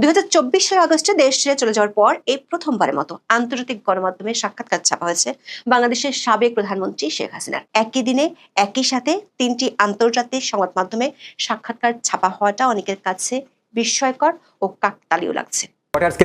দুই আগস্টে দেশ ছেড়ে চলে যাওয়ার পর এই প্রথমবারের মতো আন্তর্জাতিক গণমাধ্যমে সাক্ষাৎকার ছাপা হয়েছে বাংলাদেশের সাবেক প্রধানমন্ত্রী শেখ হাসিনার। একই দিনে, একই সাথে তিনটি আন্তর্জাতিক সংবাদ মাধ্যমে সাক্ষাৎকার ছাপা হওয়াটা অনেকের কাছে বিস্ময়কর ও কাকতালীয় লাগছে।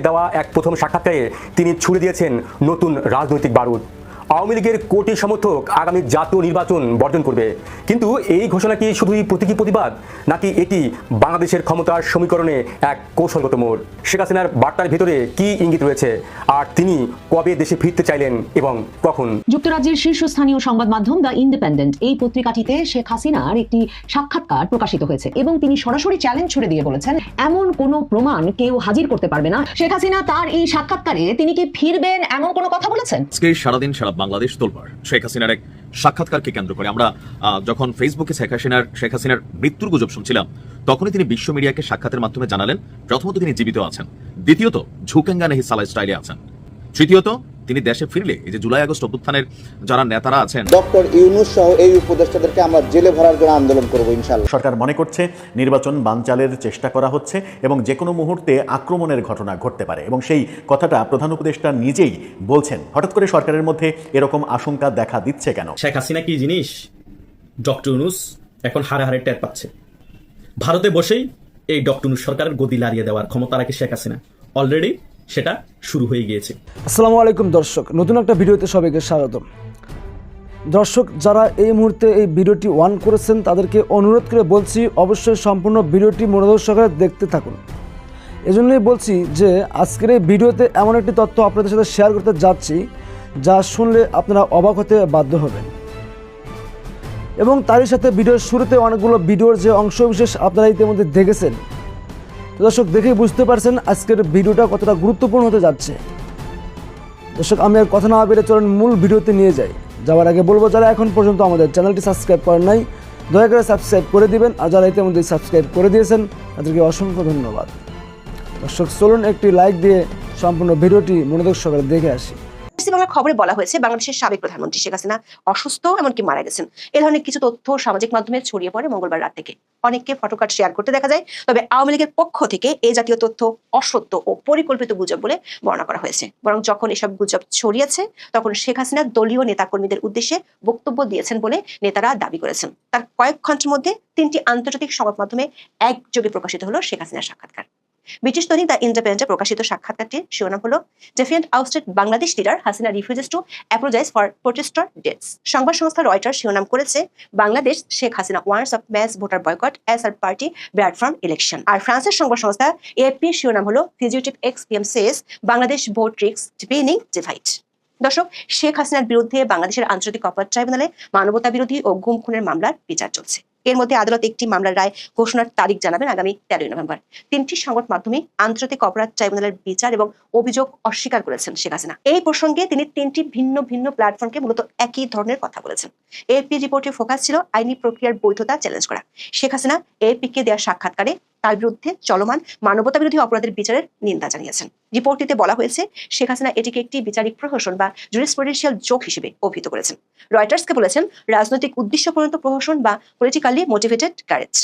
দেওয়া এক প্রথম সাক্ষাৎকারে তিনি ছুড়ে দিয়েছেন নতুন রাজনৈতিক বারুদ। আওয়ামী লীগের কোটি সমর্থক আগামী জাতীয় নির্বাচন বর্জন করবে। কিন্তু এই ঘোষণা কি শুধুই প্রতীকী প্রতিবাদ নাকি এটি বাংলাদেশের ক্ষমতার সমীকরণে এক কৌশলগত মোড়? শেখ হাসিনার বার্তার ভিতরে কি ইঙ্গিত রয়েছে? আর তিনি কবে দেশে ফিরতে চাইলেন এবং কখন? যুক্তরাজ্যের শীর্ষস্থানীয় সংবাদ মাধ্যম দ্য ইন্ডিপেন্ডেন্ট এই পত্রিকাটিতে শেখ হাসিনার একটি সাক্ষাৎকার প্রকাশিত হয়েছে এবং তিনি সরাসরি চ্যালেঞ্জ ছুড়ে দিয়ে বলেছেন এমন কোনো প্রমাণ কেউ হাজির করতে পারবে না। শেখ হাসিনা তার এই সাক্ষাৎকারে তিনি কি ফিরবেন এমন কোনো কথা বলেছেন? আজকে সারাদিন সারা বাংলাদেশ তোলবার শেখ হাসিনার এক সাক্ষাৎকারকে কেন্দ্র করে আমরা যখন ফেসবুকে শেখ হাসিনার শেখ হাসিনার মৃত্যুর গুজব শুনছিলাম, তখনই তিনি বিশ্ব মিডিয়াকে সাক্ষাতের মাধ্যমে জানালেন, প্রথমত তিনি জীবিত আছেন, দ্বিতীয়ত ঝুকেঙ্গা নেহি সালাই স্টাইলে আছেন, তৃতীয়ত তিনি দেশে ফিরলে এই যে জুলাই আগস্ট অভ্যুত্থানের যারা নেতারা আছেন। ডক্টর ইউনুস সহ এই উপদেষ্টাদেরকে আমরা জেলে ভরার জন্য আন্দোলন করব ইনশাল্লাহ সরকার মনে করছে নির্বাচন বানচালের চেষ্টা করা হচ্ছে এবং যে কোনো মুহূর্তে আক্রমণের ঘটনা ঘটতে পারে এবং সেই কথাটা প্রধান উপদেষ্টা নিজেই বলছেন। হঠাৎ করে সরকারের মধ্যে এরকম আশঙ্কা দেখা দিচ্ছে কেন? শেখ হাসিনা কি জিনিস? ডক্টর ইউনুস এখন হারে হারে টের পাচ্ছে। ভারতে বসেই এই ডক্টর ইউনুস সরকারের গদি লাড়িয়ে দেওয়ার ক্ষমতা রাখে শেখ হাসিনা। অলরেডি সেটা শুরু হয়ে গিয়েছে। আসসালামু আলাইকুম দর্শক, নতুন একটা ভিডিওতে সবাইকে স্বাগতম। দর্শক, যারা এই মুহূর্তে এই ভিডিওটি ওয়ান করেছেন, তাদেরকে অনুরোধ করে বলছি, অবশ্যই সম্পূর্ণ ভিডিওটি মনোযোগ সহকারে দেখতে থাকুন। এজন্যই বলছি যে, আজকের এই ভিডিওতে এমন একটি তথ্য আপনাদের সাথে শেয়ার করতে যাচ্ছি, যা শুনলে আপনারা অবাক হতে বাধ্য হবেন। এবং তারই সাথে ভিডিওর শুরুতে অনেকগুলো ভিডিওর যে অংশবিশেষ আপনারা ইতিমধ্যে দেখেছেন দর্শক, দেখেই বুঝতে পারছেন আজকের ভিডিওটা কতটা গুরুত্বপূর্ণ হতে যাচ্ছে। দর্শক, আমি আর কথা না বেড়ে চলেন মূল ভিডিওতে নিয়ে যাই। যাওয়ার আগে বলব, যারা এখন পর্যন্ত আমাদের চ্যানেলটি সাবস্ক্রাইব করেন নাই, দয়া করে সাবস্ক্রাইব করে দিবেন আর যারা ইতিমধ্যে সাবস্ক্রাইব করে দিয়েছেন, তাদেরকে অসংখ্য ধন্যবাদ। দর্শক, চলুন একটি লাইক দিয়ে সম্পূর্ণ ভিডিওটি মনোযোগ সকালে দেখে আসি। বিবিসি বাংলার খবরে বলা হয়েছে, বাংলাদেশের সাবেক প্রধানমন্ত্রী শেখ হাসিনা অসুস্থ এমনকি মারা গেছেন। এ ধরনের কিছু তথ্য সামাজিক মাধ্যমে ছড়িয়ে পড়ে মঙ্গলবার রাত থেকে। অনেককে ফটোকার্ড শেয়ার করতে দেখা যায়, তবে আওয়ামী লীগের পক্ষ থেকে এই জাতীয় তথ্য অসত্য ও পরিকল্পিত গুজব বলে বর্ণনা করা হয়েছে। বরং যখন এসব গুজব ছড়িয়েছে, তখন শেখ হাসিনা দলীয় নেতাকর্মীদের উদ্দেশ্যে বক্তব্য দিয়েছেন বলে নেতারা দাবি করেছেন। তার কয়েক ঘণ্টার মধ্যে তিনটি আন্তর্জাতিক সংবাদ মাধ্যমে একযোগে প্রকাশিত হলো শেখ হাসিনার সাক্ষাৎকার। ব্রিটিশ দৈনিক দ্য ইন্ডিপেন্ডেন্টে প্রকাশিত সাক্ষাৎকারটির শিরোনাম হলো defiant ousted Bangladesh leader Hasina refuses to apologise for protester deaths সংবাদ সংস্থা রয়টার শিরোনাম করেছে, Bangladesh Sheikh Hasina warns of mass voter boycott as her party barred from election আর ফ্রান্সের সংবাদ সংস্থা এএপি শিরোনাম হলো fugitive ex PM says Bangladesh vote risks deepening divide দর্শক, শেখ হাসিনার বিরুদ্ধে বাংলাদেশের আন্তর্জাতিক অপরাধ ট্রাইব্যুনালে মানবতা বিরোধী ও গুম খুনের মামলার বিচার চলছে। এর মধ্যে আদালত একটি মামলার রায় ঘোষণার তারিখ জানাবেন আগামী তেরোই নভেম্বর। তিনটি সংবাদ মাধ্যমে আন্তর্জাতিক অপরাধ ট্রাইব্যুনালের বিচার এবং অভিযোগ অস্বীকার করেছেন শেখ হাসিনা। এই প্রসঙ্গে তিনি তিনটি ভিন্ন ভিন্ন প্ল্যাটফর্মকে মূলত একই ধরনের কথা বলেছেন। এপি রিপোর্টে ফোকাস ছিল আইনি প্রক্রিয়ার বৈধতা চ্যালেঞ্জ করা। শেখ হাসিনা এপিকে দেওয়া সাক্ষাৎকারে তার বিরুদ্ধে চলমান মানবতা বিরোধী অপরাধের বিচারের নিন্দা জানিয়েছেন। রিপোর্টটিতে বলা হয়েছে, শেখ হাসিনা এটিকে একটি বিচারিক প্রহসন বা জুরিসপ্রুডেন্সিয়াল জোক হিসেবে অভিহিত করেছেন। রয়টার্সকে বলেছেন, রাজনৈতিক উদ্দেশ্য পর্যন্ত প্রহসন বা পলিটিক্যালি মোটিভেটেড ক্যারেজ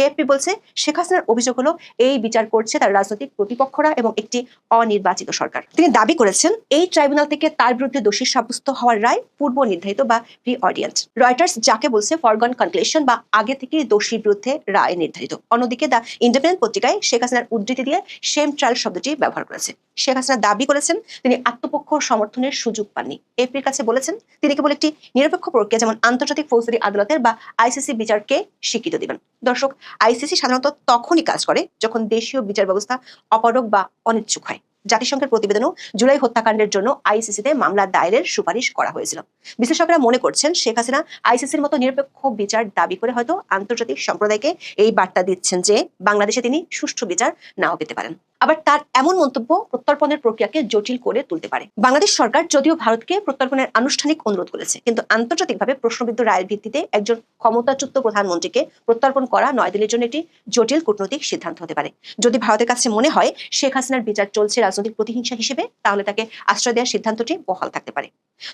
এএফপি বলছে, শেখ হাসিনার অভিযোগ হলো, এই বিচার করছে তার রাজনৈতিক প্রতিপক্ষরা এবং একটি অনির্বাচিত সরকার। তিনি দাবি করেছেন, এই ট্রাইব্যুনাল থেকে তার বিরুদ্ধে দোষী সাব্যস্ত হওয়ার রায় পূর্ব নির্ধারিত বা প্রি অডিয়েন্ট রয়টার্স যাকে বলছে ফরগন কনক্লেশন বা আগে থেকে দোষীর বিরুদ্ধে রায় নির্ধারিত। অন্যদিকে দ্য ইন্ডিপেন্ডেন্ট পত্রিকায় শেখ হাসিনার উদ্ধৃতি দিয়ে সেম ট্রায়াল শব্দটি ব্যবহার করেছে। শেখ হাসিনা দাবি করেছেন, তিনি আত্মপক্ষ সমর্থনের সুযোগ পাননি। এপির কাছে বলেছেন, তিনি কেবল একটি নিরপেক্ষ প্রক্রিয়া, যেমন আন্তর্জাতিক ফৌজদারি আদালতের বা আইসিসি বিচারকে স্বীকৃতি দিবেন। দর্শক আইসিসি সাধারণত তখনই কাজ করে যখন দেশীয় বিচার ব্যবস্থা অপারক বা অনিচ্ছুক হয়। জাতিসংঘের প্রতিবেদনও জুলাই হত্যাকাণ্ডের জন্য আইসিসিতে মামলা দায়েরের সুপারিশ করা হয়েছিল। বিশ্লেষকরা মনে করছেন শেখ হাসিনা আইসিসির মতো নিরপেক্ষ বিচার দাবি করে হয়তো আন্তর্জাতিক সম্প্রদায়কে এই বার্তা দিচ্ছেন যে বাংলাদেশে তিনি সুষ্ঠু বিচার নাও পেতে পারেন। আবার তার এমন মন্তব্য প্রত্যর্পণের প্রক্রিয়াকে জটিল করে তুলতে পারে। বাংলাদেশ সরকার যদিও ভারতকে প্রত্যর্পণের আনুষ্ঠানিক অনুরোধ করেছে, কিন্তু আন্তর্জাতিকভাবে প্রশ্নবিদ্ধ রায়ের ভিত্তিতে একজন ক্ষমতাচ্যুত প্রধানমন্ত্রীকে প্রত্যর্পণ করা নয়াদিল্লির জন্য একটি জটিল কূটনৈতিক সিদ্ধান্ত হতে পারে। যদি ভারতের কাছে মনে হয় শেখ হাসিনার বিচার চলছে রাজনৈতিক প্রতিহিংসা হিসেবে, তাহলে তাকে আশ্রয় দেওয়ার সিদ্ধান্তটি বহাল থাকতে পারে।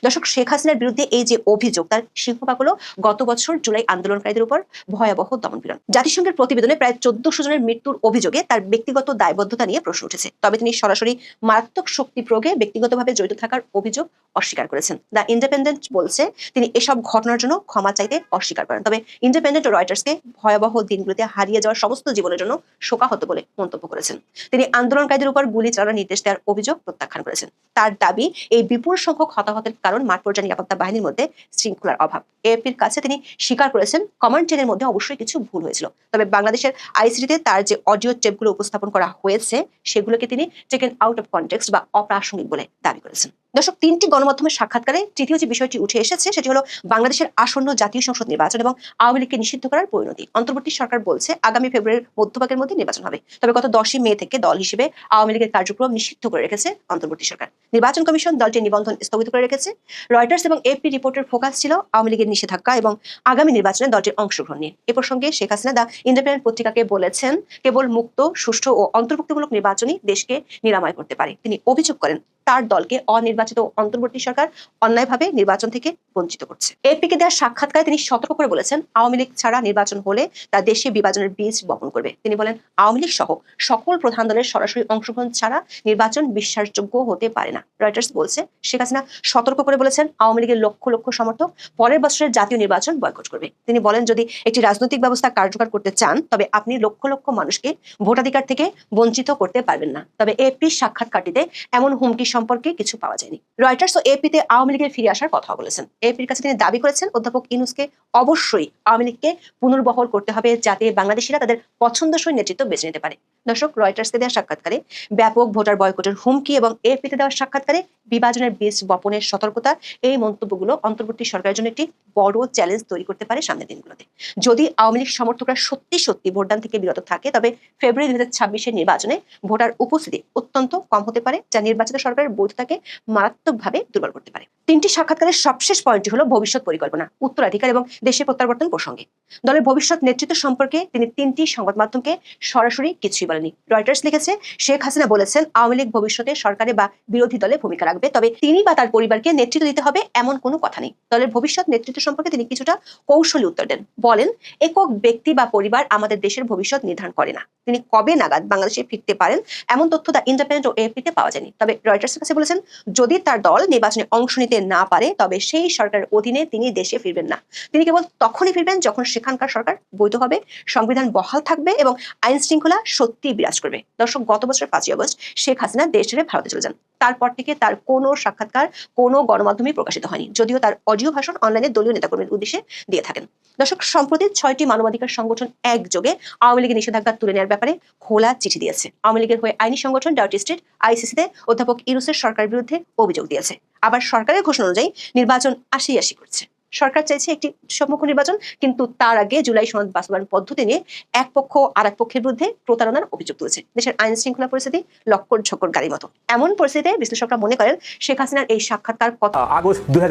দর্শক, শেখ হাসিনার বিরুদ্ধে এই যে অভিযোগ, তার সিংহভাগ হলো গত বছর জুলাই আন্দোলনকারীদের উপর ভয়াবহ দমনপীড়ন জাতিসংঘের প্রতিবেদনে প্রায় চোদ্দশো জনের মৃত্যুর অভিযোগে তার ব্যক্তিগত দায়বদ্ধতা নিয়ে প্রশ্ন উঠেছে। তবে তিনি সরাসরি মারাত্মক শক্তি প্রয়োগে ব্যক্তিগতভাবে জড়িত থাকার অভিযোগ অস্বীকার করেছেন। দ্য ইন্ডিপেন্ডেন্ট বলছে, তিনি এসব ঘটনার জন্য ক্ষমা চাইতে অস্বীকার করেন। তবে ইন্ডিপেন্ডেন্ট রয়টার্সকে ভয়াবহ দিনগুলোতে হারিয়ে যাওয়া সমস্ত জীবনের জন্য শোকাহত বলে মন্তব্য করেছেন। তিনি আন্দোলনকারীদের উপর গুলি চালানোর নির্দেশ দেওয়ার অভিযোগ প্রত্যাখ্যান করেছেন। তার দাবি, এই বিপুল সংখ্যক হতাহতের কারণ মাঠ পর্যায়ে নিরাপত্তা বাহিনীর মধ্যে শৃঙ্খলার অভাব। এএফপির কাছে তিনি স্বীকার করেছেন কমান্ড চেনের মধ্যে অবশ্যই কিছু ভুল হয়েছিল। তবে বাংলাদেশের আইসিটিতে তার যে অডিও টেপগুলো উপস্থাপন করা হয়েছে, সেগুলোকে তিনি টেকেন আউট অফ কনটেক্সট বা অপ্রাসঙ্গিক বলে দাবি করেছেন। দর্শক, তিনটি গণমাধ্যমের সাক্ষাৎকারে তৃতীয় যে বিষয়টি উঠে এসেছে, সেটি হলো বাংলাদেশের আসন্ন জাতীয় সংসদ নির্বাচন এবং আওয়ামী লীগকে নিষিদ্ধ করার পরিণতি। অন্তর্বর্তী সরকার বলছে, আগামী ফেব্রুয়ারির মধ্যভাগের মধ্যে নির্বাচন হবে। তবে গত দশই মে থেকে দল হিসেবে আওয়ামী লীগের কার্যক্রম নিষিদ্ধ করে রেখেছে অন্তর্বর্তী সরকার। নির্বাচন কমিশন দলটির নিবন্ধন স্থগিত করে রেখেছে। রয়টার্স এবং এপি রিপোর্টের ফোকাস ছিল আওয়ামী লীগের নিষেধাজ্ঞা এবং আগামী নির্বাচনে দলটির অংশগ্রহণ নিয়ে। এ প্রসঙ্গে শেখ হাসিনা দা ইন্ডিপেন্ডেন্ট পত্রিকাকে বলেছেন, কেবল মুক্ত, সুষ্ঠু ও অন্তর্ভুক্তিমূলক নির্বাচনই দেশকে নিরাময় করতে পারে। তিনি অভিযোগ করেন তার দলকে অনির্বাচিত অন্তর্বর্তী সরকার অন্যায়ভাবে নির্বাচন থেকে বঞ্চিত করছে। এপিকে দেওয়া সাক্ষাৎকারে তিনি সতর্ক করে বলেছেন, আওয়ামী লীগ ছাড়া নির্বাচন হলে তা দেশে বিভাজনের বীজ বপন করবে। তিনি বলেন, আওয়ামী লীগ সহ সকল প্রধান দলের সরাসরি অংশগ্রহণ ছাড়া নির্বাচন বিশ্বাসযোগ্য হতে পারে না। রয়টার্স বলছে, শেখ হাসিনা সতর্ক করে বলেছেন, আওয়ামী লীগের লক্ষ লক্ষ সমর্থক পরের বছরের জাতীয় নির্বাচন বয়কট করবে। তিনি বলেন, যদি একটি রাজনৈতিক ব্যবস্থা কার্যকর করতে চান, তবে আপনি লক্ষ লক্ষ মানুষকে ভোটাধিকার থেকে বঞ্চিত করতে পারবেন না। তবে এপি সাক্ষাৎকারটিতে এমন হুমকি সম্পর্কে কিছু পাওয়া যায়নি। রয়টার্স ও এপিতে আওয়ামী লীগের ফিরে আসার কথা বলেছেন। এপির কাছে তিনি দাবি করেছেন, অধ্যাপক ইনুসকে অবশ্যই আওয়ামী লীগকে পুনর্বহল করতে হবে যাতে বাংলাদেশিরা তাদের পছন্দসই নেতৃত্ব বেছে নিতে পারে। দর্শক, রয়টার্সকে দেওয়া সাক্ষাৎকারে ব্যাপক ভোটার বয়কটের হুমকি এবং এপিতে দেওয়া সাক্ষাৎকারে বিভাজনের বীজ বপনের সতর্কতা, এই মন্তব্যগুলো অন্তর্বর্তী সরকারের জন্য একটি বড় চ্যালেঞ্জ তৈরি করতে পারে সামনের দিনগুলোতে। যদি আওয়ামী লীগ সমর্থকরা সত্যি সত্যি ভোটদান থেকে বিরত থাকে, তবে ফেব্রুয়ারি দুই হাজার নির্বাচনে ভোটার উপস্থিতি অত্যন্ত কম হতে পারে, যা নির্বাচিত সরকারের বৈধতাকে মারাত্মকভাবে দুর্বল করতে পারে। তিনটি সাক্ষাৎকারের সবশেষ পয়েন্টটি হলো ভবিষ্যৎ পরিকল্পনা, উত্তরাধিকার এবং দেশে প্রত্যাবর্তন প্রসঙ্গে। দলের ভবিষ্যৎ নেতৃত্ব সম্পর্কে তিনি তিনটি সংবাদ মাধ্যমকে সরাসরি কিছুই বলেনি রয়টার্স লিখেছে, শেখ হাসিনা বলেছেন আওয়ামী লীগ ভবিষ্যতে সরকারে বা বিরোধী দলে ভূমিকা রাখবে। তবে তিনি বা তার পরিবারকে নেতৃত্ব দিতে হবে এমন কোনো কথা নেই। দলের ভবিষ্যৎ নেতৃত্ব সম্পর্কে তিনি কিছুটা কৌশলী উত্তর দেন। বলেন, একক ব্যক্তি বা পরিবার আমাদের দেশের ভবিষ্যৎ নির্ধারণ করে না। তিনি কবে নাগাদ বাংলাদেশে ফিরতে পারেন এমন তথ্য দ্য ইন্ডিপেন্ডেন্ট ও এপিতে পাওয়া যায়নি। তবে রয়টার্সের কাছে বলেছেন, যদি তার দল নির্বাচনে অংশ নিতে না পারে, তবে সেই সরকারের অধীনে তিনি দেশে ফিরবেন না। তিনি কেবল তখনই ফিরবেন যখন সেখানকার সরকার বৈধ হবে সংবিধান বহাল থাকবে এবং আইন শৃঙ্খলা সত্যি বিরাজ করবে। দর্শক, গত বছর পাঁচই আগস্ট শেখ হাসিনা দেশ ছেড়ে ভারতে চলে যান। তারপর থেকে তার কোনো সাক্ষাৎকার, কোনো গণমাধ্যমে প্রকাশিত হয়নি। যদিও তার অডিও ভাষণ অনলাইনে দলীয় নেতাকর্মীর উদ্দেশ্যে দিয়ে থাকেন। দর্শক, সম্প্রতি ছয়টি মানবাধিকার সংগঠন একযোগে আওয়ামী লীগের নিষেধাজ্ঞা তুলে নেওয়ার ব্যাপারে খোলা চিঠি দিয়েছে। আওয়ামী লীগের হয়ে আইনি সংগঠন ডাউটি স্ট্রিট আইসিসিতে অধ্যাপক ইরুসের সরকারের বিরুদ্ধে অভিযোগ দিয়েছে। আবার সরকারের ঘোষণা অনুযায়ী নির্বাচন আশি আসি করছে। সরকার চাইছে একটি সম্মুখ নির্বাচন, কিন্তু তার আগে জুলাই সনদ বাস্তবায়ন পদ্ধতি নিয়ে এক পক্ষ আর এক পক্ষের বিরুদ্ধে প্রতারণার অভিযোগ তুলেছে। দেশের আইন শৃঙ্খলা পরিস্থিতি লক্কর ঝক্কর গাড়ির মতো। এমন পরিস্থিতিতে বিশ্লেষকরা মনে করেন শেখ হাসিনার এই সাক্ষাৎকার কত আগস্ট দুই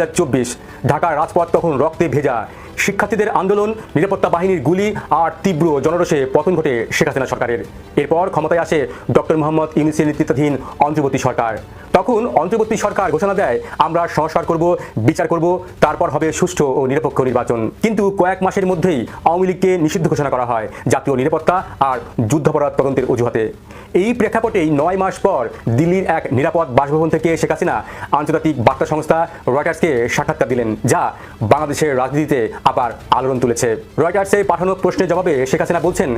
ঢাকার রাজপথ তখন রক্তে ভেজা। শিক্ষার্থীদের আন্দোলন, নিরাপত্তা বাহিনীর গুলি আর তীব্র জনরোষে পতন ঘটে শেখ হাসিনা সরকারের। এরপর ক্ষমতায় আসে ডক্টর মোহাম্মদ ইউনিসের নেতৃত্বাধীন অন্তর্বর্তী সরকার। তখন অন্তর্বর্তী সরকার ঘোষণা দেয়, আমরা সংস্কার করব, বিচার করব, তারপর হবে সুষ্ঠু ও নিরপেক্ষ নির্বাচন। কিন্তু কয়েক মাসের মধ্যেই আওয়ামী লীগকে নিষিদ্ধ ঘোষণা করা হয় জাতীয় নিরাপত্তা আর যুদ্ধাপরাধ তদন্তের অজুহাতে। এই প্রেক্ষাপটেই নয় মাস পর দিল্লির এক নিরাপদ বাসভবন থেকে শেখ হাসিনা আন্তর্জাতিক বার্তা সংস্থা রয়টার্সকে সাক্ষাৎকার দিলেন, যা বাংলাদেশের রাজনীতিতে আবার আলোড়ন তুলেছে। রয়টার্সে পাঠানো প্রশ্নের জবাবে শেখ হাসিনা বলছেন,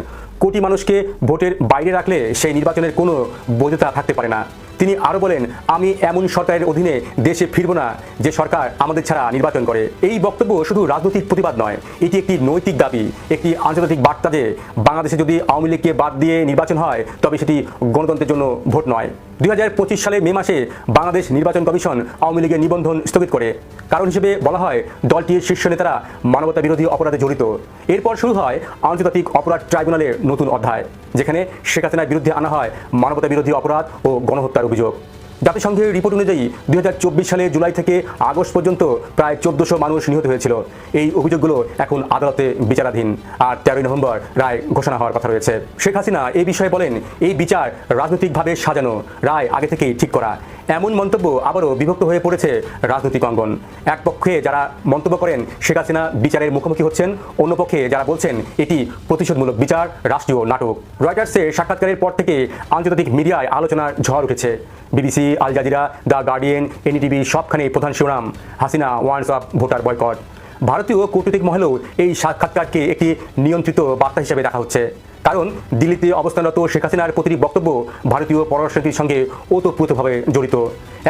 কোটি মানুষকে ভোটের বাইরে রাখলে সেই নির্বাচনের কোনো বৈধতা থাকতে পারে না। তিনি আরও বলেন আমি এমন সরকারের অধীনে দেশে ফিরব না যে সরকার আমাদের ছাড়া নির্বাচন করে। এই বক্তব্য শুধু রাজনৈতিক প্রতিবাদ নয়, এটি একটি নৈতিক দাবি, একটি আন্তর্জাতিক বার্তা যে বাংলাদেশে যদি আওয়ামী লীগকে বাদ দিয়ে নির্বাচন হয়, তবে সেটি গণতন্ত্রের জন্য ভোট নয়। দুই হাজার পঁচিশ সালে মে মাসে বাংলাদেশ নির্বাচন কমিশন আওয়ামী লীগের নিবন্ধন স্থগিত করে। কারণ হিসেবে বলা হয়, দলটির শীর্ষ নেতারা মানবতা বিরোধী অপরাধে জড়িত। এরপর শুরু হয় আন্তর্জাতিক অপরাধ ট্রাইব্যুনালের নতুন অধ্যায়, যেখানে শেখ হাসিনার বিরুদ্ধে আনা হয় মানবতা বিরোধী অপরাধ ও গণহত্যার অভিযোগ। জাতিসংঘের রিপোর্ট অনুযায়ী দুই হাজার চব্বিশ সালে জুলাই থেকে আগস্ট পর্যন্ত প্রায় চোদ্দশো মানুষ নিহত হয়েছিল। এই অভিযোগগুলো এখন আদালতে বিচারাধীন। আর তেরোই নভেম্বর রায় ঘোষণা হওয়ার কথা রয়েছে। শেখ হাসিনা এই বিষয়ে বলেন, এই বিচার রাজনৈতিকভাবে সাজানো, রায় আগে থেকেই ঠিক করা। এমন মন্তব্য আবারও বিভক্ত হয়ে পড়েছে রাজনৈতিক অঙ্গন। এক পক্ষে যারা মন্তব্য করেন শেখ হাসিনা বিচারের মুখোমুখি হচ্ছেন, অন্য পক্ষে যারা বলছেন এটি প্রতিশোধমূলক বিচার, রাষ্ট্রীয় নাটক। রয়টার্সের সাক্ষাৎকারের পর থেকে আন্তর্জাতিক মিডিয়ায় আলোচনার ঝড় উঠেছে। BBC, Al Jazeera, the Guardian, NDTV সবখানে প্রধান শিরোনাম, Hasina warns of voter boycott. ভারতীয় কূটনৈতিক মহলেও এই সাক্ষাৎকারকে একটি নিয়ন্ত্রিত বার্তা হিসেবে দেখা হচ্ছে। কারণ দিল্লিতে অবস্থানরত শেখ হাসিনার প্রতিটি বক্তব্য ভারতীয় পররাষ্ট্রনীতির সঙ্গে ওতপ্রোতভাবে জড়িত।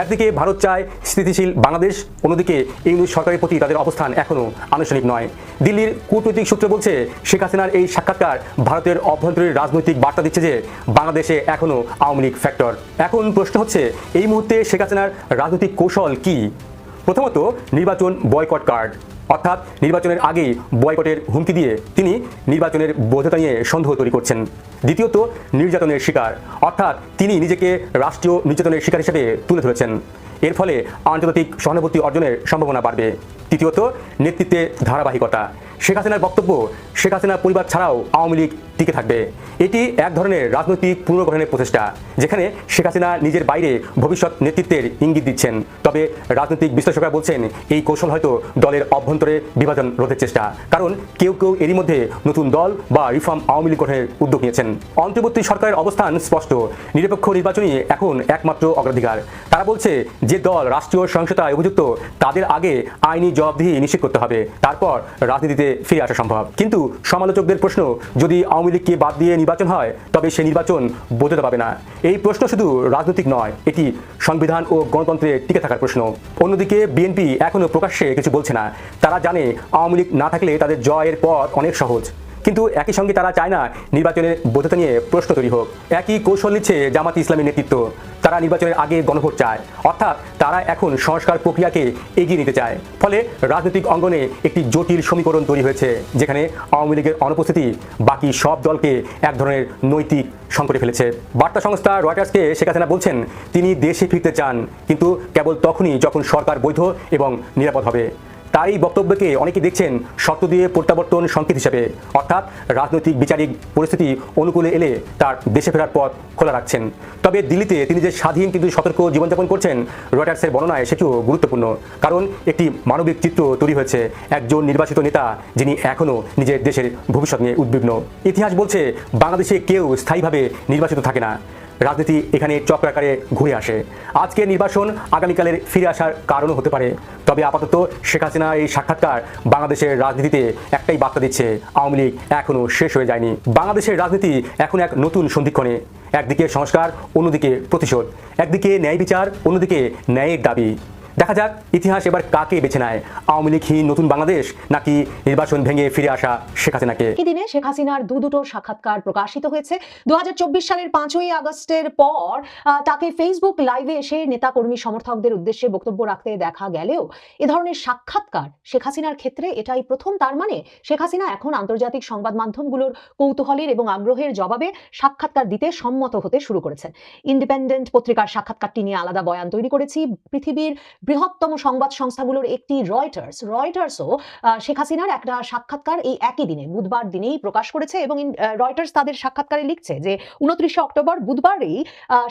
একদিকে ভারত চায় স্থিতিশীল বাংলাদেশ, অন্যদিকে ইংলিশ সরকারের প্রতি তাদের অবস্থান এখনও আনুষ্ঠানিক নয়। দিল্লির কূটনৈতিক সূত্র বলছে, শেখ হাসিনার এই সাক্ষাৎকার ভারতের অভ্যন্তরীণ রাজনৈতিক বার্তা দিচ্ছে যে, বাংলাদেশে এখনও আওয়ামী লীগ ফ্যাক্টর এখন প্রশ্ন হচ্ছে, এই মুহূর্তে শেখ হাসিনার রাজনৈতিক কৌশল কী? প্রথমত, নির্বাচন বয়কট কার্ড অর্থাৎ নির্বাচনের আগেই বয়কটের হুমকি দিয়ে তিনি নির্বাচনের বৈধতা নিয়ে সন্দেহ তৈরি করছেন। দ্বিতীয়ত, নির্যাতনের শিকার। অর্থাৎ তিনি নিজেকে রাষ্ট্রীয় নির্যাতনের শিকার হিসেবে তুলে ধরেছেন। এর ফলে আন্তর্জাতিক সহানুভূতি অর্জনের সম্ভাবনা বাড়বে। তৃতীয়ত, নেতৃত্বে ধারাবাহিকতা। শেখ হাসিনার বক্তব্য শেখ হাসিনার পরিবার ছাড়াও আওয়ামী লীগ টিকে থাকবে। এটি এক ধরনের রাজনৈতিক পুনর্গঠনের প্রচেষ্টা, যেখানে শেখ হাসিনা নিজের বাইরে ভবিষ্যৎ নেতৃত্বের ইঙ্গিত দিচ্ছেন। তবে রাজনৈতিক বিশ্লেষকরা বলছেন, এই কৌশল হয়তো দলের অভ্যন্তরে বিভাজন রোধের চেষ্টা, কারণ কেউ কেউ এরই মধ্যে নতুন দল বা রিফর্ম আওয়ামী লীগ গঠনের উদ্যোগ নিয়েছেন। অন্তর্বর্তী সরকারের অবস্থান স্পষ্ট, নিরপেক্ষ নির্বাচনই এখন একমাত্র অগ্রাধিকার। তারা বলছে, যে দল রাষ্ট্রীয় সহিংসতায় অভিযুক্ত, তাদের আগে আইনি জবাবদিহি নিশ্চিত করতে হবে। তারপর রাজনীতিতে ফিরে আসা সম্ভব। কিন্তু সমালোচকদের প্রশ্ন, যদি আওয়ামী লীগকে বাদ দিয়ে নির্বাচন হয়, তবে সে নির্বাচন বোঝাতে পাবে না। এই প্রশ্ন শুধু রাজনৈতিক নয়, এটি সংবিধান ও গণতন্ত্রে টিকে থাকার প্রশ্ন। অন্যদিকে বিএনপি এখনও প্রকাশ্যে কিছু বলছে না। তারা জানে আওয়ামী লীগ না থাকলে তাদের জয়ের পথ অনেক সহজ। কিন্তু একই সঙ্গে তারা চায় না নির্বাচনের বৈধতা নিয়ে প্রশ্ন তৈরি হোক। একই কৌশল নিচ্ছে জামাত ইসলামের নেতৃত্ব। তারা নির্বাচনের আগে গণভোট চায়। অর্থাৎ তারা এখন সংস্কার প্রক্রিয়াকে এগিয়ে নিতে চায়। ফলে রাজনৈতিক অঙ্গনে একটি জটিল সমীকরণ তৈরি হয়েছে, যেখানে আওয়ামী লীগের অনুপস্থিতি বাকি সব দলকে এক ধরনের নৈতিক সংকটে ফেলেছে। বার্তা সংস্থা রয়টার্সকে শেখ হাসিনা বলছেন, তিনি দেশে ফিরতে চান, কিন্তু কেবল তখনই যখন সরকার বৈধ এবং নিরাপদ হবে। তার এই বক্তব্যকে অনেকে দেখছেন শর্ত দিয়ে প্রত্যাবর্তন সংকেত হিসেবে। অর্থাৎ রাজনৈতিক বিচারিক পরিস্থিতি অনুকূলে এলে তার দেশে ফেরার পথ খোলা রাখছেন। তবে দিল্লিতে তিনি যে স্বাধীন কিন্তু সতর্ক জীবনযাপন করছেন, রয়টার্সের বর্ণনায় সেটিও গুরুত্বপূর্ণ। কারণ একটি মানবিক চিত্র তৈরি হয়েছে একজন নির্বাচিত নেতা যিনি এখনও নিজের দেশের ভবিষ্যৎ নিয়ে উদ্বিগ্ন। ইতিহাস বলছে, বাংলাদেশে কেউ স্থায়ীভাবে নির্বাচিত থাকে না। রাজনীতি এখানে চক্রাকারে ঘুরে আসে। আজকে নির্বাচন আগামীকালের ফিরে আসার কারণও হতে পারে। তবে আপাতত শেখ হাসিনা এই সাক্ষাৎকার বাংলাদেশের রাজনীতিতে একটাই বার্তা দিচ্ছে, আওয়ামী লীগ এখনও শেষ হয়ে যায়নি। বাংলাদেশের রাজনীতি এখন এক নতুন সন্ধিক্ষণে। একদিকে সংস্কার, অন্যদিকে প্রতিশোধ। একদিকে ন্যায় বিচার, অন্যদিকে ন্যায়ের দাবি। দেখা যাক ইতিহাস এবার কাকে বেছে নেয়। আওয়ামী লীগহীন নতুন বাংলাদেশ, নাকি নির্বাচন ভেঙে ফিরে আসা শেখ হাসিনাকে? একই দিনে শেখ হাসিনার দু দুটো সাক্ষাৎকার প্রকাশিত হয়েছে। দু সালের পাঁচই আগস্টের পর তাকে ফেসবুক লাইভে এসে নেতাকর্মী সমর্থকদের উদ্দেশ্যে বক্তব্য রাখতে দেখা গেলেও, এ ধরনের সাক্ষাৎকার শেখ হাসিনার ক্ষেত্রে এটাই প্রথম। তার মানে শেখ হাসিনা এখন আন্তর্জাতিক সংবাদ মাধ্যমগুলোর কৌতূহলের এবং আগ্রহের জবাবে সাক্ষাৎকার দিতে সম্মত হতে শুরু করেছেন। ইন্ডিপেন্ডেন্ট পত্রিকার সাক্ষাৎকারটি নিয়ে আলাদা বয়ান তৈরি করেছি। পৃথিবীর বৃহত্তম সংবাদ সংস্থাগুলোর একটি রয়টার্স রয়টার্সও শেখ হাসিনার একটা সাক্ষাৎকার এই একই দিনে, বুধবার দিনেই প্রকাশ করেছে এবং রয়টার্স তাদের সাক্ষাৎকারে লিখছে যে, উনত্রিশে অক্টোবর বুধবারই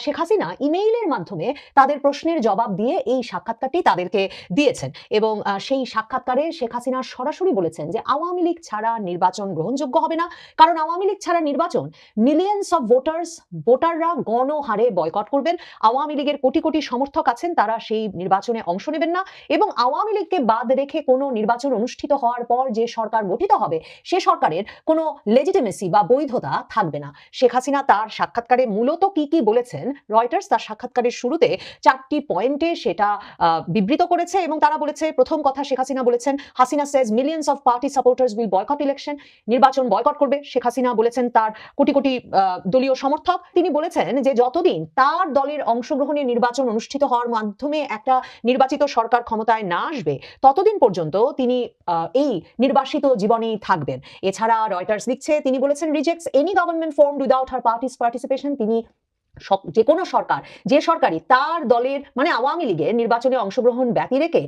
শেখ হাসিনা ইমেইলের মাধ্যমে তাদের প্রশ্নের জবাব দিয়ে এই সাক্ষাৎকারটি তাদেরকে দিয়েছেন এবং সেই সাক্ষাৎকারে শেখ হাসিনা সরাসরি বলেছেন যে, আওয়ামী লীগ ছাড়া নির্বাচন গ্রহণযোগ্য হবে না। কারণ আওয়ামী লীগ ছাড়া নির্বাচন মিলিয়ন্স অফ ভোটার্স ভোটাররা গণহারে বয়কট করবেন। আওয়ামী লীগের কোটি কোটি সমর্থক আছেন, তারা সেই নির্বাচনে অংশ নেবেন না এবং আওয়ামী লীগকে বাদ রেখে কোনো নির্বাচন অনুষ্ঠিত হওয়ার পর যে সরকার গঠিত হবে, সে সরকারের কোনো লেজিটিমেসি বা বৈধতা থাকবে না। শেখ হাসিনা তার সাক্ষাৎকারে মূলত কি কি বলেছেন রয়টার্স তার সাক্ষাৎকারের শুরুতে চারটি পয়েন্টে সেটা বিবৃত করেছে এবং তারা বলেছে, প্রথম কথা শেখ হাসিনা বলেছেন, Hasina says millions of party supporters will boycott election নির্বাচন বয়কট করবে। শেখ হাসিনা বলেছেন তার কোটি কোটি দলীয় সমর্থক। তিনি বলেছেন যে যতদিন তার দলের অংশগ্রহণে নির্বাচন অনুষ্ঠিত হওয়ার মাধ্যমে একটা নির্বাচিত সরকার ক্ষমতায় না আসবে, ততদিন পর্যন্ত তিনি এই নির্বাসিত জীবনেই থাকবেন। এছাড়া রয়টার্স লিখছে, তিনি বলেছেন rejects any government form without her party's participation তিনি যে কোনো সরকার, যে সরকারই তার দলের মানে আওয়ামী লীগের নির্বাচনে অংশগ্রহণ ব্যতি রেখে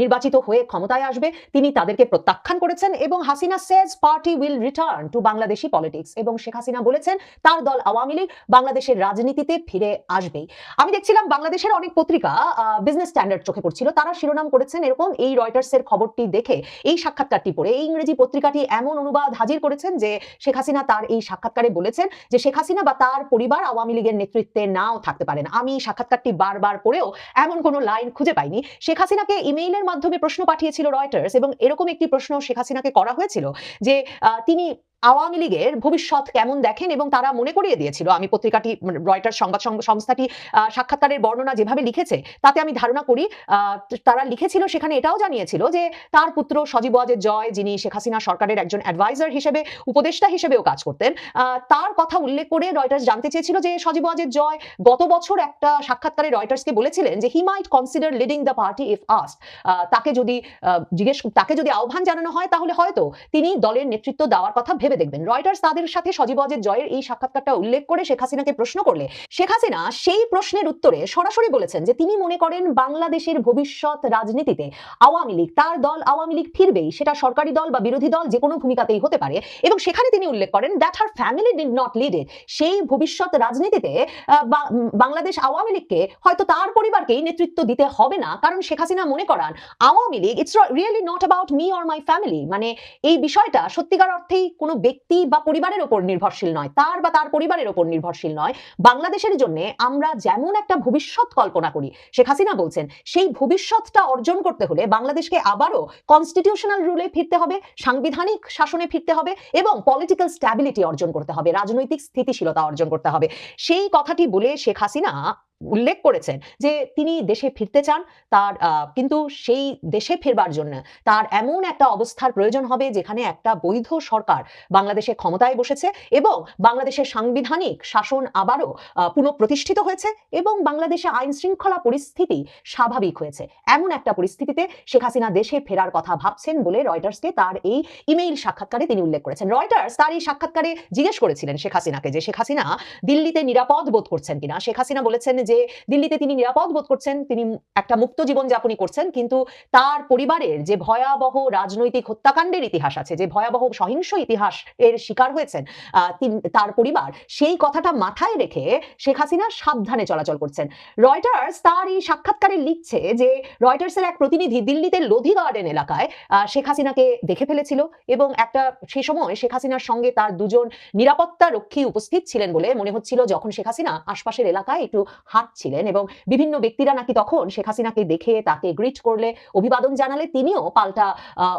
নির্বাচিত হয়ে ক্ষমতায় আসবে, তিনি তাদেরকে প্রত্যাখ্যান করেছেন এবং Hasina says party will return to Bangladeshi politics এবং শেখ হাসিনা বলেছেন তার দল আওয়ামী লীগ বাংলাদেশের রাজনীতিতে ফিরে আসবেই। আমি দেখছিলাম বাংলাদেশের অনেক পত্রিকা বিজনেস স্ট্যান্ডার্ড চোখে পড়ছিল, তারা শিরোনাম করেছেন এরকম এই রয়টার্সের খবরটি দেখে, এই সাক্ষাৎকারটি পড়ে, এই ইংরেজি পত্রিকাটি এমন অনুবাদ হাজির করেছেন যে শেখ হাসিনা তার এই সাক্ষাৎকারে বলেছেন যে শেখ হাসিনা বা তার পরিবার আওয়ামী লীগের নেতৃত্বে নাও থাকতে পারেন আমি সাক্ষাৎকারটি বারবার পড়েও এমন কোনো লাইন খুঁজে পাইনি। শেখ হাসিনাকে ইমেইলের মাধ্যমে প্রশ্ন পাঠিয়েছিল রয়টার্স এবং এরকম একটি প্রশ্ন শেখ হাসিনাকে করা হয়েছিল যে তিনি আওয়ামী লীগের ভবিষ্যৎ কেমন দেখেন এবং তারা মনে করিয়ে দিয়েছিল? আমি পত্রিকাটি রয়টার্স সংবাদ সংস্থাটি সাক্ষাৎকারের বর্ণনা যেভাবে লিখেছে, তাতে আমি ধারণা করি তারা লিখেছিল, সেখানে এটাও জানিয়েছিল যে তার পুত্র সজীব ওয়াজেদ জয়, যিনি শেখ হাসিনা সরকারের একজন অ্যাডভাইজার হিসেবে, উপদেষ্টা হিসেবেও কাজ করতেন তার কথা উল্লেখ করে রয়টার্স জানতে চেয়েছিল যে সজীব ওয়াজেদ জয় গত বছর একটা সাক্ষাৎকারে রয়টার্সকে বলেছিলেন যে he might consider leading the party if asked তাকে যদি জিজ্ঞেস, তাকে যদি আহ্বান জানানো হয় তাহলে হয়তো তিনি দলের নেতৃত্ব দেওয়ার কথা ভেবে দেখবেন। রয়টার্স তাদের সাথে সজীব ওয়াজেদ জয়ের এই সাক্ষাৎকারটা উল্লেখ করে শেখ হাসিনাকে প্রশ্ন করলে, শেখ হাসিনা সেই প্রশ্নের উত্তরে সরাসরি বলেছেন যে, তিনি মনে করেন বাংলাদেশের ভবিষ্যৎ রাজনীতিতে আওয়ামী লীগ, তার দল আওয়ামী লীগ ফিরবেই, সেটা সরকারি দল বা বিরোধী দল যে কোনো ভূমিকাতেই হতে পারে। এবং সেখানে তিনি উল্লেখ করেন that her family did not lead it সেই ভবিষ্যৎ রাজনীতিতে বাংলাদেশ আওয়ামী লীগকে হয়তো তার পরিবারকেই নেতৃত্ব দিতে হবে না। কারণ শেখ হাসিনা মনে করান, Awami League it's really not about me or my family মানে এই বিষয়টা সত্যিকার অর্থেই কোনো ব্যক্তি বা পরিবারের ওপর নির্ভরশীল নয়, তার বা তার পরিবারের ওপর নির্ভরশীল নয়। বাংলাদেশের জন্য আমরা যেমন একটা ভবিষ্যৎ কল্পনা করি, শেখ হাসিনা বলছেন, সেই ভবিষ্যৎটা অর্জন করতে হলে বাংলাদেশকে আবারও কনস্টিটিউশনাল রুলে ফিরতে হবে, সাংবিধানিক শাসনে ফিরতে হবে এবং পলিটিক্যাল স্ট্যাবিলিটি অর্জন করতে হবে, রাজনৈতিক স্থিতিশীলতা অর্জন করতে হবে। সেই কথাটি বলে শেখ হাসিনা উল্লেখ করেছেন যে তিনি দেশে ফিরতে চান, তার কিন্তু সেই দেশে ফেরবার জন্য। তার এমন একটা অবস্থার প্রয়োজন হবে যেখানে একটা বৈধ সরকার বাংলাদেশে ক্ষমতায় বসেছে এবং বাংলাদেশের সাংবিধানিক শাসন আবারও পুনঃপ্রতিষ্ঠিত হয়েছে এবং বাংলাদেশে আইন শৃঙ্খলা পরিস্থিতি স্বাভাবিক হয়েছে। এমন একটা পরিস্থিতিতে শেখ হাসিনা দেশে ফেরার কথা ভাবছেন বলে রয়টার্সকে তার এই ইমেইল সাক্ষাৎকারে তিনি উল্লেখ করেছেন। রয়টার্স তার এই সাক্ষাৎকারে জিজ্ঞেস করেছিলেন শেখ হাসিনাকে যে, শেখ হাসিনা দিল্লিতে নিরাপদ বোধ করছেন কিনা? শেখ হাসিনা বলেছেন যে দিল্লিতে তিনি নিরাপদ বোধ করছেন, তিনি একটা মুক্ত জীবন যাপনই করছেন, কিন্তু তার পরিবারের যে ভয়াবহ রাজনৈতিক হত্যাকাণ্ডের ইতিহাস আছে, যে ভয়াবহ সহিংস ইতিহাস এর শিকার হয়েছেন তার পরিবার, সেই কথাটা মাথায় রেখে শেখ হাসিনা সাবধানে চলাচল করছেন। রয়টার্স তার এই সাক্ষাৎকারে লিখছে যে রয়টার্সের এক প্রতিনিধি দিল্লিতে লোধি গার্ডেন এলাকায় শেখ হাসিনাকে দেখে ফেলেছিল এবং একটা, সে সময় শেখ হাসিনার সঙ্গে তার দুজন নিরাপত্তা রক্ষী উপস্থিত ছিলেন বলে মনে হচ্ছিল যখন শেখ হাসিনা আশপাশের এলাকায় একটু হাঁটছিলেন এবং বিভিন্ন ব্যক্তিরা নাকি তখন শেখ হাসিনাকে দেখে তাকে গ্রিট করলে অভিবাদন জানালে তিনিও পাল্টা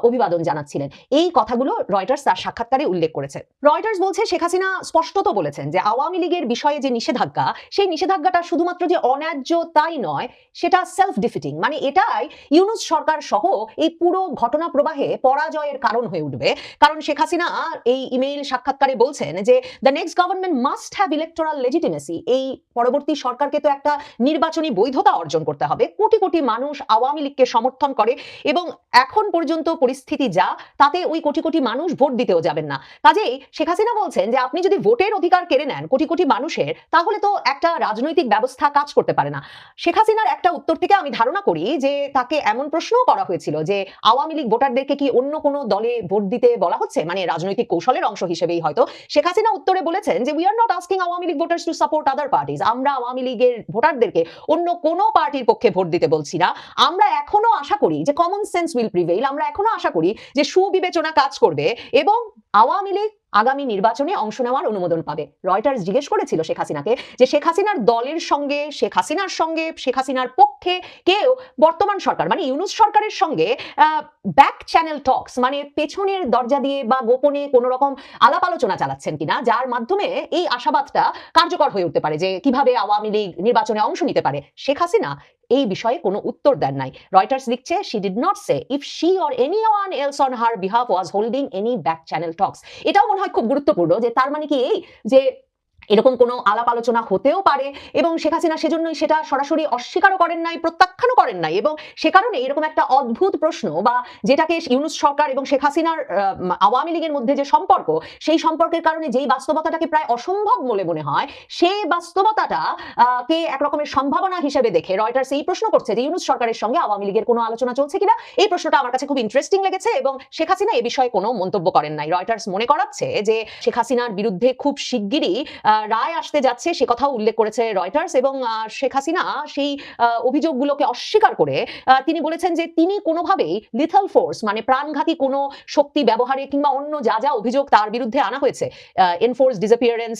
অভিবাদন জানাচ্ছিলেন। এই কথাগুলো রয়টার্স তার সাক্ষাৎকারে উল্লেখ করেছে। রয়টার্স বলছে, শেখ হাসিনা স্পষ্টত বলেছেন যে আওয়ামী লীগের বিষয়ে যে নিষেধাজ্ঞা, সেই নিষেধাজ্ঞাটা শুধুমাত্র যে অন্যায্য তাই নয়, সেটা সেলফ ডিফিটিং মানে এটাই ইউনুস সরকার সহ এই পুরো ঘটনা প্রবাহে পরাজয়ের কারণ হয়ে উঠবে। কারণ শেখ হাসিনা এই ইমেইল সাক্ষাৎকারে বলছেন যে the next government must have electoral legitimacy এই পরবর্তী সরকারকে তো একটা নির্বাচনী বৈধতা অর্জন করতে হবে। কোটি কোটি মানুষ আওয়ামী লীগকে সমর্থন করে এবং এখন পর্যন্ত পরিস্থিতি যা, তাতে ওই কোটি কোটি মানুষ ভোট দিতেও যাবেন না। কাজেই শেখ হাসিনা বলছেন যে, আপনি যদি ভোটের অধিকার কেড়ে নেন কোটি কোটি মানুষের, তাহলে তো একটা রাজনৈতিক ব্যবস্থা কাজ করতে পারে না। শেখ হাসিনার একটা উত্তর থেকে আমি ধারণা করি যে, তাকে এমন প্রশ্নও করা হয়েছিল যে, আওয়ামী লীগ ভোটারদেরকে কি অন্য কোনো দলে ভোট দিতে বলা হচ্ছে? মানে রাজনৈতিক কৌশলের অংশ হিসেবেই হয়তো। শেখ হাসিনা উত্তরে বলেছেন যে we are not asking Awami League voters to support other parties আমরা আওয়ামী লীগের ভোটারদেরকে অন্য কোনো পার্টির পক্ষে ভোট দিতে বলছি না। আমরা এখনও আশা করি যে কমন সেন্স উইল প্রিভেইল আমরা এখনও আশা করি যে সুবিবেচনা কাজ করবে এবং আওয়ামী লীগ আগামী নির্বাচনে অংশ নেওয়ার অনুমোদন পাবে। রয়টার্স জিজ্ঞেস করেছিল শেখ হাসিনাকে যে শেখ হাসিনার দলের সঙ্গে, শেখ হাসিনার সঙ্গে, শেখ হাসিনার পক্ষে কেউ বর্তমান সরকার মানে ইউনুস সরকারের সঙ্গে ব্যাক চ্যানেল টক্স মানে পেছনের দরজা দিয়ে বা গোপনে কোনো রকম আলাপ আলোচনা চালাচ্ছেন কিনা, যার মাধ্যমে এই আশাবাদটা কার্যকর হয়ে উঠতে পারে যে কীভাবে আওয়ামী লীগ নির্বাচনে অংশ নিতে পারে। শেখ হাসিনা এই বিষয়ে কোনো উত্তর দেন নাই। রয়টার্স লিখছে she did not say if she or anyone else on her behalf was holding any back channel talks এটাও মনে হয় খুব গুরুত্বপূর্ণ যে তার মানে কি এই যে এরকম কোনো আলাপ আলোচনা হতেও পারে এবং শেখ হাসিনা সেজন্যই সেটা সরাসরি অস্বীকারও করেন নাই, প্রত্যাখ্যানও করেন নাই এবং সে কারণে এরকম একটা অদ্ভুত প্রশ্ন বা যেটাকে ইউনুস সরকার এবং শেখ হাসিনার আওয়ামী লীগের মধ্যে যে সম্পর্ক, সেই সম্পর্কের কারণে যেই বাস্তবতাটাকে প্রায় অসম্ভব বলে মনে হয় সেই বাস্তবতাটা কে একরকমের সম্ভাবনা হিসেবে দেখে। রয়টার্স এই প্রশ্ন করছে যে ইউনুস সরকারের সঙ্গে আওয়ামী লীগের কোনো আলোচনা চলছে কিনা? এই প্রশ্নটা আমার কাছে খুব ইন্টারেস্টিং লেগেছে এবং শেখ হাসিনা এ বিষয়ে কোনো মন্তব্য করেন নাই। রয়টার্স মনে করাচ্ছে যে শেখ হাসিনার বিরুদ্ধে খুব শিগগিরই রায় আসতে যাচ্ছে, সে কথাও উল্লেখ করেছে রয়টার্স এবং শেখ হাসিনা সেই অভিযোগগুলোকে অস্বীকার করে তিনি বলেছেন যে তিনি কোনোভাবেই লিথল ফোর্স মানে প্রাণঘাতী কোনো শক্তি ব্যবহারে কিংবা অন্য যা যা অভিযোগ তার বিরুদ্ধে আনা হয়েছে এনফোর্স ডিসঅ্যাপিয়ারেন্স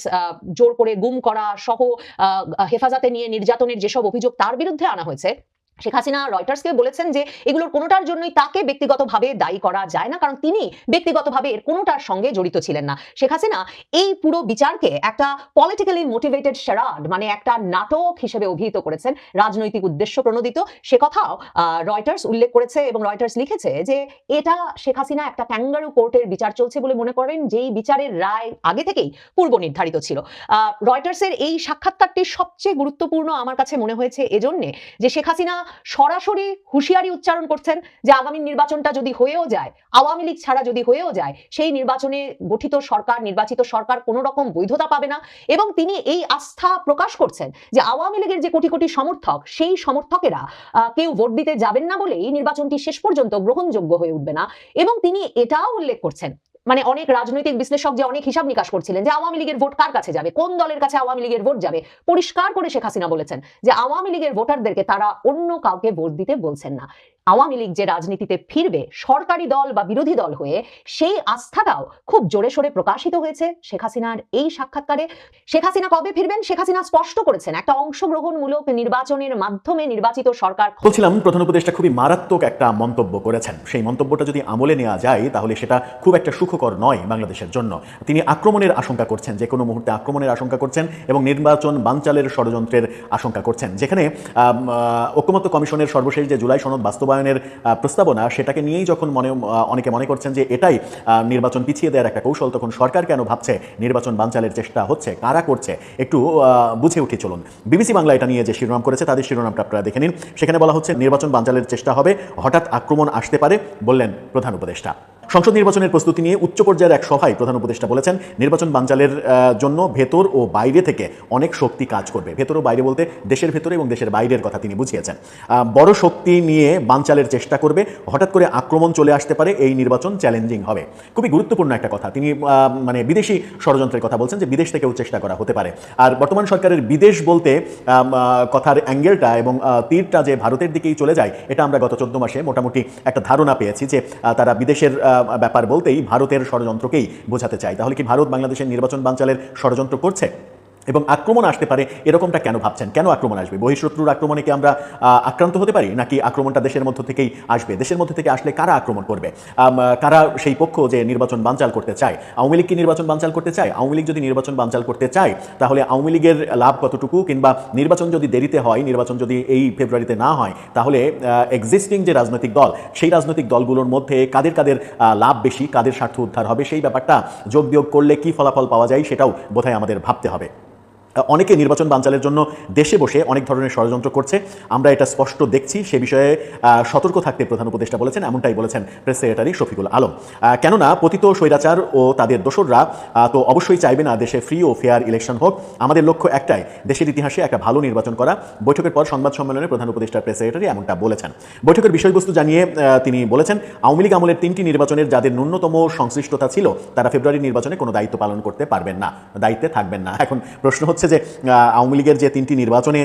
জোর করে গুম করা সহ হেফাজতে নিয়ে নির্যাতনের যেসব অভিযোগ তার বিরুদ্ধে আনা হয়েছে শেখ হাসিনা রয়টার্সকে বলেছেন যে এগুলোর কোনোটার জন্যই তাকে ব্যক্তিগতভাবে দায়ী করা যায় না, কারণ তিনি ব্যক্তিগতভাবে এর কোনোটার সঙ্গে জড়িত ছিলেন না। শেখ হাসিনা এই পুরো বিচারকে একটা পলিটিক্যালি মোটিভেটেড শারাড মানে একটা নাটক হিসেবে অভিহিত করেছেন, রাজনৈতিক উদ্দেশ্য প্রণোদিত। সে কথাও রয়টার্স উল্লেখ করেছে এবং রয়টার্স লিখেছে যে এটা শেখ হাসিনা একটা ক্যাঙ্গারু কোর্টের বিচার চলছে বলে মনে করেন, যেই বিচারের রায় আগে থেকেই পূর্ব নির্ধারিত ছিল। রয়টার্সের এই সাক্ষাৎকারটি সবচেয়ে গুরুত্বপূর্ণ আমার কাছে মনে হয়েছে এজন্যে যে শেখ হাসিনা সরাসরি হুঁশিয়ারি উচ্চারণ করছেন যে আগামী নির্বাচনটা যদি হয়েও যায়, আওয়ামী লীগ ছাড়া যদি হয়েও যায়, সেই নির্বাচনে গঠিত সরকার, নির্বাচিত সরকার কোনো রকম বৈধতা পাবে না। এবং তিনি এই আস্থা প্রকাশ করছেন যে আওয়ামী লীগের যে কোটি কোটি সমর্থক, সেই সমর্থকেরা কেউ ভোট দিতে যাবেন না বলেই নির্বাচনটি শেষ পর্যন্ত গ্রহণযোগ্য হয়ে উঠবে না। এবং তিনি এটাও উল্লেখ করছেন মানে অনেক রাজনৈতিক বিশ্লেষক যে অনেক হিসাব নিকাশ করছিলেন যে আওয়ামী লীগের ভোট কার কাছে যাবে? কোন দলের কাছে আওয়ামী লীগের ভোট যাবে? পরিষ্কার করে শেখ হাসিনা বলেছেন যে আওয়ামী লীগের ভোটারদেরকে তারা অন্য কাউকে ভোট দিতে বলছেন না। আওয়ামী লীগ যে রাজনীতিতে ফিরবে, সরকারি দল বা বিরোধী দল হয়ে সেই আস্থাটাও খুব জোরে সোরে প্রকাশিত হয়েছে। শেখ হাসিনার এই সাক্ষাৎকারে শেখ হাসিনা কবে ফিরবেন? শেখ হাসিনা স্পষ্ট করেছেন, একটা অংশগ্রহণমূলক নির্বাচনের মাধ্যমে নির্বাচিত সরকার বলছিলাম, প্রধান উপদেষ্টা খুবই মারাত্মক একটা মন্তব্য করেছেন। সেই মন্তব্যটা যদি আমলে নেওয়া যায়, তাহলে সেটা খুব একটা সুখকর নয় বাংলাদেশের জন্য। তিনি আক্রমণের আশঙ্কা করছেন, যে কোনো মুহূর্তে আক্রমণের আশঙ্কা করছেন এবং নির্বাচন বানচালের ষড়যন্ত্রের আশঙ্কা করছেন। যেখানে ঐক্যমত্য কমিশনের সর্বশেষ যে জুলাই সনদ বাস্তবায়নের প্রস্তাবনা সেটাকে নিয়েই যখন মনে অনেকে মনে করছেন যে এটাই নির্বাচন পিছিয়ে দেওয়ার একটা কৌশল, তখন সরকার কেন ভাবছে নির্বাচন বানচালের চেষ্টা হচ্ছে, কারা করছে? একটু বুঝে উঠে চলুন। বিবিসি বাংলা এটা নিয়ে যে শিরোনাম করেছে, তাদের শিরোনামটা আপনারা দেখে নিন। সেখানে বলা হচ্ছে, নির্বাচন বানচালের চেষ্টা হবে, হঠাৎ আক্রমণ আসতে পারে, বললেন প্রধান উপদেষ্টা। সংসদ নির্বাচনের প্রস্তুতি নিয়ে উচ্চ পর্যায়ের এক সভায় প্রধান উপদেষ্টা বলেছেন, নির্বাচন বানচালের জন্য ভেতর ও বাইরে থেকে অনেক শক্তি কাজ করবে। ভেতর ও বাইরে বলতে দেশের ভেতরে এবং দেশের বাইরের কথা তিনি বুঝিয়েছেন। বড় শক্তি নিয়ে বানচালের চেষ্টা করবে, হঠাৎ করে আক্রমণ চলে আসতে পারে, এই নির্বাচন চ্যালেঞ্জিং হবে। খুবই গুরুত্বপূর্ণ একটা কথা। তিনি মানে বিদেশি ষড়যন্ত্রের কথা বলছেন যে বিদেশ থেকেও চেষ্টা করা হতে পারে। আর বর্তমান সরকারের বিদেশ বলতে কথার অ্যাঙ্গেলটা এবং তীরটা যে ভারতের দিকেই চলে যায়, এটা আমরা গত চোদ্দ মাসে মোটামুটি একটা ধারণা পেয়েছি যে তারা বিদেশের ব্যাপার বলতেই ভারতের ষড়যন্ত্রকেই বোঝাতে চাই। তাহলে কি ভারত বাংলাদেশের নির্বাচন বাঞ্চালের ষড়যন্ত্র করছে? এবং আক্রমণ আসতে পারে, এরকমটা কেন ভাবছেন? কেন আক্রমণ আসবে? বহিঃশত্রুর আক্রমণে কি আমরা আক্রান্ত হতে পারি? নাকি আক্রমণটা দেশের মধ্য থেকেই আসবে? দেশের মধ্যে থেকে আসলে কারা আক্রমণ করবে? কারা সেই পক্ষ যে নির্বাচন বানচাল করতে চায়? আওয়ামী লীগ কি নির্বাচন বানচাল করতে চায়? আওয়ামী লীগ যদি নির্বাচন বানচাল করতে চায়, তাহলে আওয়ামী লীগের লাভ কতটুকু? কিংবা নির্বাচন যদি দেরিতে হয়, নির্বাচন যদি এই ফেব্রুয়ারিতে না হয়, তাহলে এক্সিস্টিং যে রাজনৈতিক দল, সেই রাজনৈতিক দলগুলোর মধ্যে কাদের কাদের লাভ বেশি, কাদের স্বার্থ উদ্ধার হবে? সেই ব্যাপারটা যোগ বিয়োগ করলে কি ফলাফল পাওয়া যায়? সেটাও বোধহয় আমাদের ভাবতে হবে। অনেকে নির্বাচন বানচালের জন্য দেশে বসে অনেক ধরনের ষড়যন্ত্র করছে। আমরা এটা স্পষ্ট দেখছি, সে বিষয়ে সতর্ক থাকতে প্রধান উপদেষ্টা বলেছেন, এমনটাই বলেছেন প্রেস সেক্রেটারি শফিকুল আলম। কেননা পতিত স্বৈরাচার ও তাদের দোসররা তো অবশ্যই চাইবে না দেশে ফ্রি ও ফেয়ার ইলেকশন হোক। আমাদের লক্ষ্য একটাই, দেশের ইতিহাসে একটা ভালো নির্বাচন করা। বৈঠকের পর সংবাদ সম্মেলনে প্রধান উপদেষ্টা প্রেস সেক্রেটারি এমনটা বলেছেন। বৈঠকের বিষয়বস্তু জানিয়ে তিনি বলেছেন, আওয়ামী লীগ আমলের তিনটি নির্বাচনের যাদের ন্যূনতম সংশ্লিষ্টতা ছিল, তারা ফেব্রুয়ারি নির্বাচনে কোনো দায়িত্ব পালন করতে পারবেন না, দায়িত্বে থাকবেন না। এখন প্রশ্ন হচ্ছে যে আওয়ামী লীগের যে তিনটি নির্বাচনে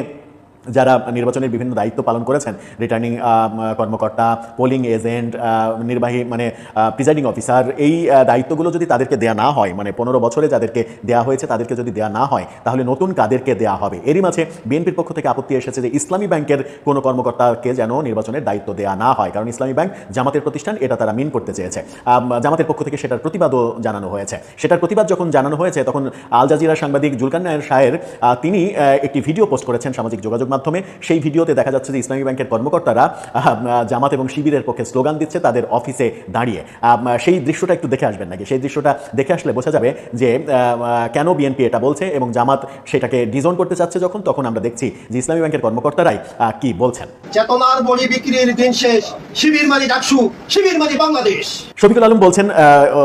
যারা নির্বাচনের বিভিন্ন দায়িত্ব পালন করেছেন রিটার্নিং কর্মকর্তা পোলিং এজেন্ট নির্বাহী মানে প্রিজাইডিং অফিসার এই দায়িত্বগুলো যদি তাদেরকে দেয়া না হয় মানে পনেরো বছরে যাদেরকে দেয়া হয়েছে তাদেরকে যদি দেয়া না হয়, তাহলে নতুন কাদেরকে দেয়া হবে? এরই মাঝে বিএনপির পক্ষ থেকে আপত্তি এসেছে যে ইসলামী ব্যাংকের কোনো কর্মকর্তাকে যেন নির্বাচনের দায়িত্ব দেয়া না হয়। কারণ ইসলামী ব্যাংক জামাতের প্রতিষ্ঠান, এটা তারা মিন করতে চেয়েছে। জামাতের পক্ষ থেকে সেটার প্রতিবাদও জানানো হয়েছে। সেটার প্রতিবাদ যখন জানানো হয়েছে, তখন আল জাজিরা সাংবাদিক জুলকান নায়ের তিনি একটি ভিডিও পোস্ট করেছেন সামাজিক যোগাযোগ মাধ্যমে। সেই ভিডিওতে দেখা যাচ্ছে যে ইসলামী ব্যাংকের কর্মকর্তারা জামাত এবং শিবিরের পক্ষে স্লোগান দিচ্ছে তাদের অফিসে দাঁড়িয়ে। সেই দৃশ্যটা একটু দেখে আসবেন নাকি? সেই দৃশ্যটা দেখে আসলে বোঝা যাবে যে কেন বিএনপি এটা বলছে এবং জামাত সেটাকে ডিজোন করতে চাচ্ছে যখন তখন আমরা দেখছি যে ইসলামী ব্যাংকের কর্মকর্তারাই কি বলছেন। চেতনার বড়ি বিক্রির দিন শেষ শিবির মানি ডাকসু শিবির মানি বাংলাদেশ। শফিকুল আলম বলছেন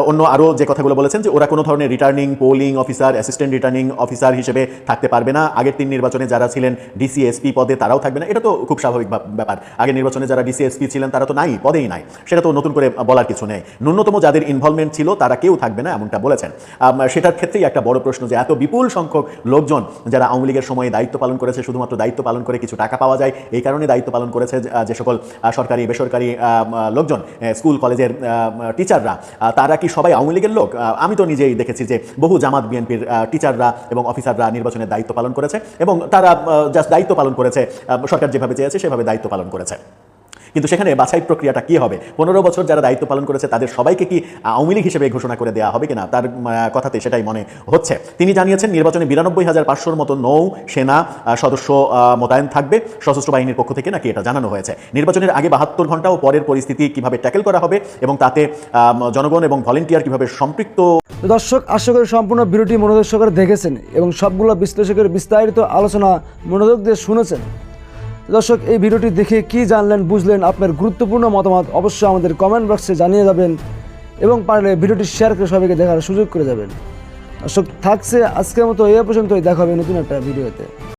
অন্য আরও যে কথাগুলো বলেছেন যে ওরা কোনো ধরনের returning polling officer assistant returning officer হিসেবে থাকতে পারবে না। আগের তিন নির্বাচনে যারা ছিলেন ডিসি এসপি পদে তারাও থাকবে না, এটা তো খুব স্বাভাবিক ব্যাপার। আগের নির্বাচনে যারা ডিসি এসপি ছিলেন, তারা তো নাই, পদেই নাই। সেটা তো নতুন করে বলার কিছু নেই। ন্যূনতম যাদের ইনভলভমেন্ট ছিল, তারা কেউ থাকবে না, এমনটা বলেছেন। সেটার ক্ষেত্রেই একটা বড় প্রশ্ন যে, এত বিপুল সংখ্যক লোকজন যারা আওয়ামী লীগের সময়ে দায়িত্ব পালন করেছে, শুধুমাত্র দায়িত্ব পালন করে কিছু টাকা পাওয়া যায়, এই কারণে দায়িত্ব পালন করেছে যে- সকল সরকারি, বেসরকারি লোকজন স্কুল, কলেজের টিচাররা তারা কি সবাই আওয়ামী লীগের লোক? আমি তো নিজেই দেখেছি যে, বহু জামাত বিএনপির টিচাররা এবং অফিসাররা নির্বাচনের দায়িত্ব পালন করেছে এবং তারা জাস্ট দায়িত্ব পালন করেছে আহ, সরকার যেভাবে চেয়েছে সেভাবে দায়িত্ব পালন করেছে। কিন্তু সেখানে বাছাই প্রক্রিয়াটা কি হবে? পনেরো বছর যারা দায়িত্ব পালন করেছে, তাদের সবাইকে কি আওয়ামী লীগ হিসেবে ঘোষণা করে দেওয়া হবে কিনা? তার কথাতে সেটাই মনে হচ্ছে। তিনি জানিয়েছেন, নির্বাচনে বিরানব্বই হাজার পাঁচশোর মতো নৌ সেনা সদস্য মোতায়েন থাকবে। সশস্ত্র বাহিনীর পক্ষ থেকে নাকি এটা জানানো হয়েছে। নির্বাচনের আগে বাহাত্তর ঘণ্টা ও পরের পরিস্থিতি কীভাবে ট্যাকেল করা হবে এবং তাতে জনগণ এবং ভলেন্টিয়ার কীভাবে সম্পৃক্ত দর্শক, আশা করি সম্পূর্ণ মনোযোগ সহকারে দেখেছেন এবং সবগুলো বিশ্লেষকের বিস্তারিত আলোচনা মনোযোগ দিয়ে শুনেছেন। দর্শক, এই ভিডিওটি দেখে কি জানলেন, বুঝলেন, আপনার গুরুত্বপূর্ণ মতামত অবশ্যই আমাদের কমেন্ট বক্সে জানিয়ে যাবেন এবং পারলে ভিডিওটি শেয়ার করে সবাইকে দেখার সুযোগ করে যাবেন। দর্শক, থাকছে আজকের মতো এ পর্যন্তই, দেখা হবে নতুন একটা ভিডিওতে।